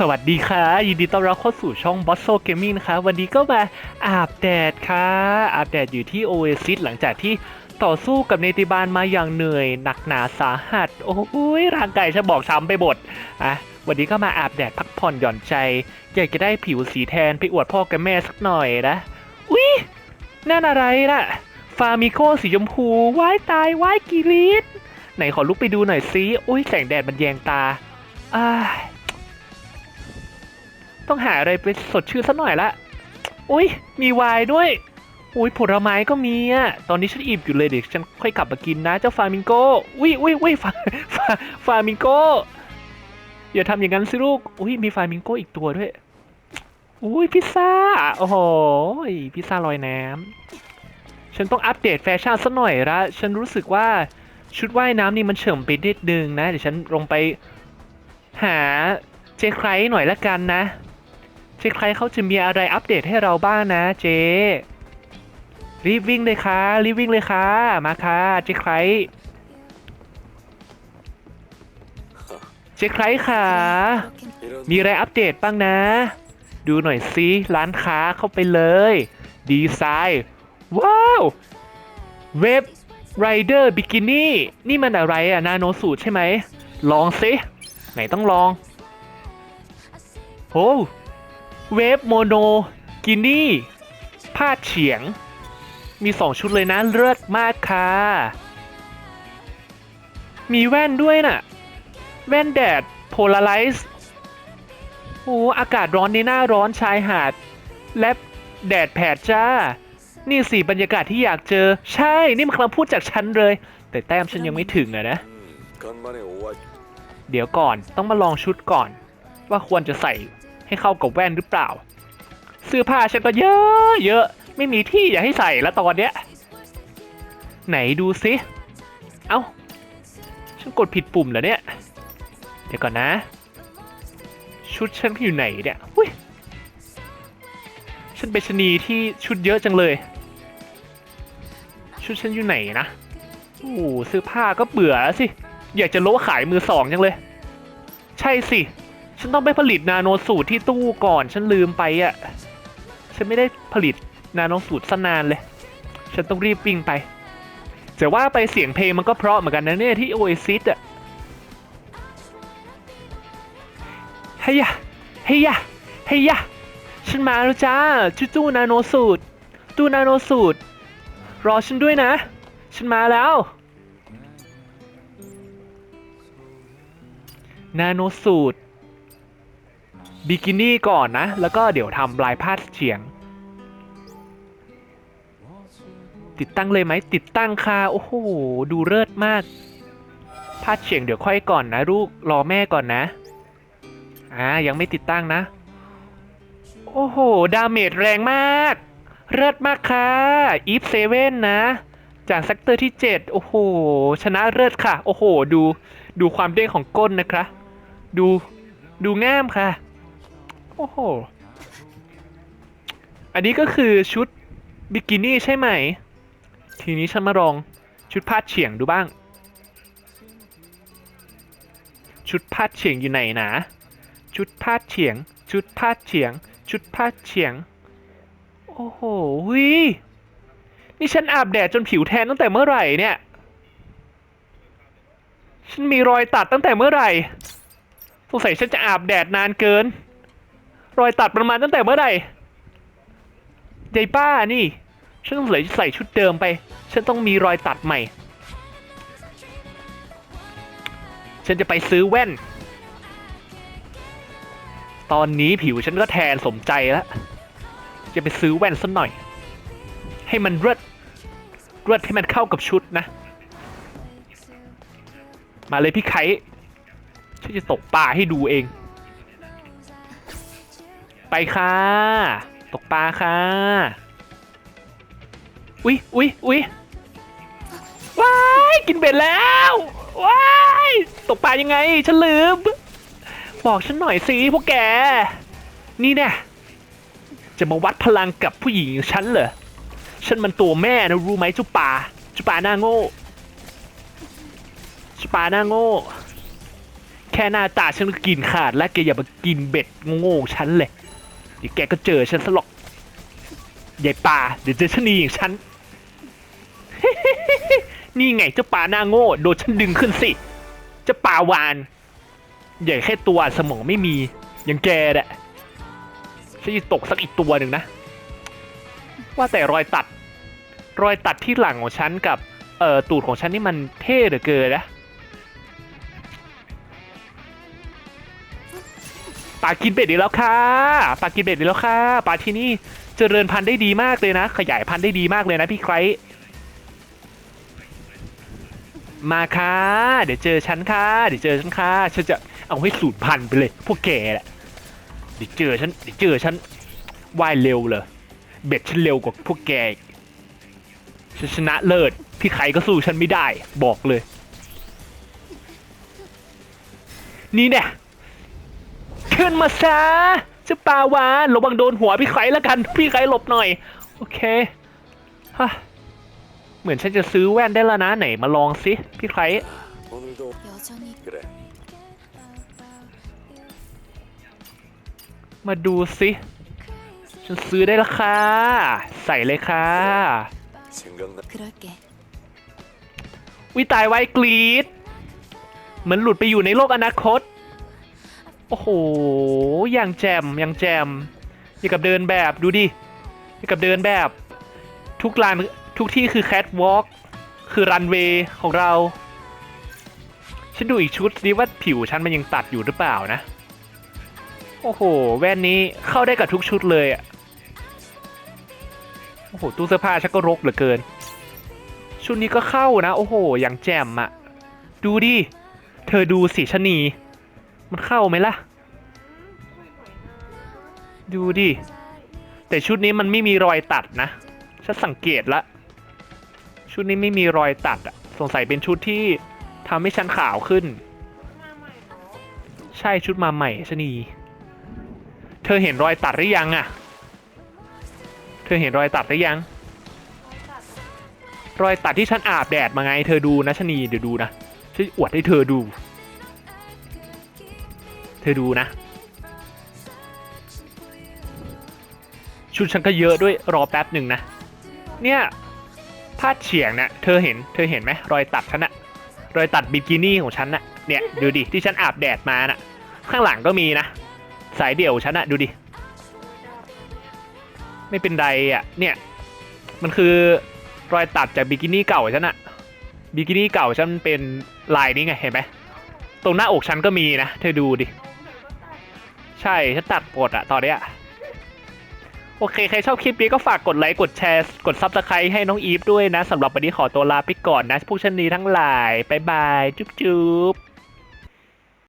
สวัสดีค่ะยินดีต้อนรับเข้าสู่ช่อง b o s s o Gaming นะคะ วันนี้ก็มาอาบแดดค่ะอาบแดดอยู่ที่ Oasis หลังจากที่ต่อสู้กับเนติบาลมาอย่างเหนื่อย หนักหนาสาหัส โอ้ยร่างกายฉันบอกช้ำไปหมดอะวันนี้ก็มาอาบแดดพักผ่อนหย่อนใจ อยากจะได้ผิวสีแทนไปอวดพ่อกับแม่สักหน่อยนะอุ๊ยนั่นอะไรล่ะ ฟามิโคสีชมพูว้ายตายว้ายกีรีดไหนขอลุกไปดูหน่อยซิอุ้ยแสงแดดมันแยงตาอ้า ต้องหาอะไรไปสดชื่นสักหน่อยละ อุ้ยมีวน์ด้วย อุ้ยผลไม้ก็มีอะ ตอนนี้ฉันอิ่มอยู่เลยเดี๋ยวฉันค่อยกลับมากินนะเจ้าฟามิงโก อุ้ยอุ้ยอุ้ยฟาฟาฟามิงโก อย่าทำอย่างนั้นสิลูก อุ้ยมีฟามิงโกอีกตัวด้วย อุ้ยพิซซ่า โอ้โห พิซซ่าลอยน้ำ ฉันต้องอัปเดตแฟชั่นสักหน่อยละ ฉันรู้สึกว่าชุดว่ายน้ำนี่มันเฉมไปนิดนึงนะ เดี๋ยวฉันลงไปหาเจใครหน่อยละกันนะ เจใครเขาจะมีอะไรอัปเดตให้เราบ้างนะเจรีบวิ่งเลยค่ะรีบวิ่งเลยค่ะมาค่ะเจใครเจใครค่ะมีอะไรอัปเดตบ้างนะ ดูหน่อยซิร้านค้าเข้าไปเลย ดีไซน์ว้าวเว็บไรเดอร์บิกินี่นี่มันอะไรอะนาโนสูตรใช่ไหม ลองซิ ไหนต้องลองโอ้ เวฟโมโน กินี่ผ้าเฉียง มีสองชุดเลยนะเลิศมากค่ะ มีแว่นด้วยนะ่ะ แว่นแดดโพลาไรซ์โอ้อากาศร้อนในหน้าร้อนชายหาด และแดดแผดจ้า นี่สิบรรยากาศที่อยากเจอ ใช่ นี่มันคำพูดจากฉันเลย แต่แต้มฉันยังไม่ถึงอะนะ เดี๋ยวก่อนต้องมาลองชุดก่อน ว่าควรจะใส่ ให้เข้ากับแว่นหรือเปล่า เสื้อผ้าฉันก็เยอะเยอะ ไม่มีที่อยากให้ใส่แล้วตอนเนี้ย ไหนดูซิ เอ้า ฉันกดผิดปุ่มเหรอเนี่ย เดี๋ยวก่อนนะ ชุดฉันอยู่ไหนเนี่ยอุ้ยฉันเป็นชะนีที่ชุดเยอะจังเลย ชุดฉันอยู่ไหนนะโอ้โหเสื้อผ้าก็เบื่อแล้วสิ อยากจะรู้ว่าขายมือสองจังเลย ใช่สิ ฉันต้องไปผลิตนาโนสูตรที่ตู้ก่อน ฉันลืมไปอะ่ะ ฉันไม่ได้ผลิตนาโนสูตรสนานเลย ฉันต้องรีบวิ่งไปแต่ว่าไปเสียงเพลงมันก็เพราะเหมือนกันนะเนี่ยที่โอเอซิสอะเฮียเฮียเฮียฉันมาแล้วจ้าชุดตู้นาโนสูตรตู้นาโนสูตร รอฉันด้วยนะ ฉันมาแล้ว นาโนสูตร บิกินี่ก่อนนะ แล้วก็เดี๋ยวทำลายพาดเฉียง ติดตั้งเลยไหมติดตั้งค่ะโอ้โห ดูเลิศมาก พาดเฉียงเดี๋ยวค่อยก่อนนะ ลูกรอแม่ก่อนนะ อ่า ยังไม่ติดตั้งนะ โอ้โห ดาเมจแรงมาก เลิศมากค่ะอีฟเซเว่นนะ จากเซกเตอร์ที่ 7 โอ้โห ชนะเลิศค่ะ โอ้โห ดู ดูความเด้งของก้นนะครับดู ดูง่ามค่ะ โอ้โห อันนี้ก็คือชุดบิกินี่ใช่ไหม ทีนี้ฉันมาลองชุดพาเฉียงดูบ้าง ชุดพาเฉียงอยู่ไหนนะ ชุดพาเฉียง ชุดพาเฉียง ชุดพาเฉียง โอ้โหวินี่ฉันอาบแดดจนผิวแทนตั้งแต่เมื่อไหร่เนี่ย ฉันมีรอยตัดตั้งแต่เมื่อไหร่สงสัยฉันจะอาบแดดนานเกิน รอยตัดประมาณตั้งแต่เมื่อไหร่ยายป้านี่ฉันต้องเลยใส่ชุดเดิมไป ฉันต้องมีรอยตัดใหม่ ฉันจะไปซื้อแว่น ตอนนี้ผิวฉันก็แทนสมใจแล้วจะไปซื้อแว่นสักหน่อย ให้มันเลิศเลิศให้มันเข้ากับชุดนะ มาเลยพี่ไข่ฉันจะตกปลาให้ดูเอง ไปค่ะ ตกปลาค่ะ อุ๊ยอุ๊ยอุ๊ยว้ายกินเบ็ดแล้วว้ายตกปลายังไงฉันลืม บอกฉันหน่อยสิพวกแก นี่แน่จะมาวัดพลังกับผู้หญิงอย่างฉันเหรอฉันมันตัวแม่นะรู้ไหมจุปลาจุปลาหน้าโง่จุปลาหน้าโง่ แค่หน้าตาฉันก็กินขาดแล้วแกอย่ามากินเบ็ดโง่ๆฉันเลย ดี๋ยวแกก็เจอฉันซะหรอกยายป่าเดี๋ยวเจอชะนีอย่างฉัน นี่ไงเจ้าป่าหน้าโง่โดนฉันดึงขึ้นสิ เจ้าป่าวาน ใหญ่แค่ตัวสมองไม่มีอย่างแกแหละฉันจะตกสักอีกตัวหนึ่งนะ ว่าแต่รอยตัด รอยตัดที่หลังของฉันกับเอ่อตูดของฉันนี่มันเท่เหลือเกินนะ ปลากินเบ็ดดีแล้วค่ะปลากินเบ็ดดีแล้วค่ะปลาที่นี่เจริญพันธุ์ได้ดีมากเลยนะ ขยายพันธุ์ได้ดีมากเลยนะพี่ไครมาค่ะ เดี๋ยวเจอฉันค่ะ เดี๋ยวเจอฉันค่ะ ฉันจะเอาให้สูตรพันธุ์ไปเลย พวกแกแหละ เดี๋ยวเจอฉัน เดี๋ยวเจอฉันว่ายเร็วเลย เบ็ดฉันเร็วกว่าพวกแกอีกฉันชนะเลิศ พี่ใครก็สู้ฉันไม่ได้ บอกเลย นี่เนี่ย ขึ้นมาซะจะปาวาระวังโดนหัวพี่ไข่แล้วกัน พี่ไข่หลบหน่อย โอเคฮะเหมือนฉันจะซื้อแว่นได้แล้วนะไหนมาลองสิพี่ไข่มาดูสิฉันซื้อได้แล้วค่ะ ใส่เลยค่ะวิตายไว้กรีดเหมือนหลุดไปอยู่ในโลกอนาคต อ้โห อย่างแจมอย่างแจมอย่างกับเดินแบบดูดิอย่างกับเดินแบบ ทุกลานทุกที่คือแคทวอล์กคือรันเวย์ของเรา ฉันดูอีกชุดนี้ว่าผิวฉันมันยังตัดอยู่หรือเปล่านะ โอ้โห แว่นนี้เข้าได้กับทุกชุดเลยอะโอ้โห ตู้เสื้อผ้าฉันก็รกเหลือเกิน ชุดนี้ก็เข้านะ โอ้โห อย่างแจ่มอะดูดิ เธอดูสิชนี มันเข้าไหมล่ะ ดูดิ แต่ชุดนี้มันไม่มีรอยตัดนะ ฉันสังเกตละ ชุดนี้ไม่มีรอยตัดอะสงสัยเป็นชุดที่ทำให้ฉันขาวขึ้น ใช่ชุดมาใหม่ชนี เธอเห็นรอยตัดหรือยังอะเธอเห็นรอยตัดหรือยัง รอยตัดที่ฉันอาบแดดมาไง เธอดูนะชนีเดี๋ยวดูนะฉันอวดให้เธอดู เธอดูนะ ชุดฉันก็เยอะด้วยรอแป๊บหนึ่งนะ เนี่ยพาเฉียงเนี่ยเธอเห็นเธอเห็นไหมรอยตัดฉันอะรอยตัดบิกินี่ของฉันน่ะเนี่ยดูดิที่ฉันอาบแดดมาน่ะข้างหลังก็มีนะ สายเดี่ยวฉันอะดูดิ ไม่เป็นไรอะเนี่ย มันคือรอยตัดจากบิกินี่เก่าฉันอะบิกินี่เก่าฉันเป็นลายนี้ไงเห็นไหมตรงหน้าอกฉันก็มีนะ เธอดูดิ ใช่ฉันตัดกดอะตอนเนี้ยโอเค ใครชอบคลิปนี้ก็ฝากกดไลค์ กดแชร์ กดซับสไครต์ให้น้องอีฟด้วยนะสำหรับวันนี้ขอตัวลาไปก่อนนะผู้ชนนีทั้งหลาย บ๊ายบาย จุ๊บจุ๊บ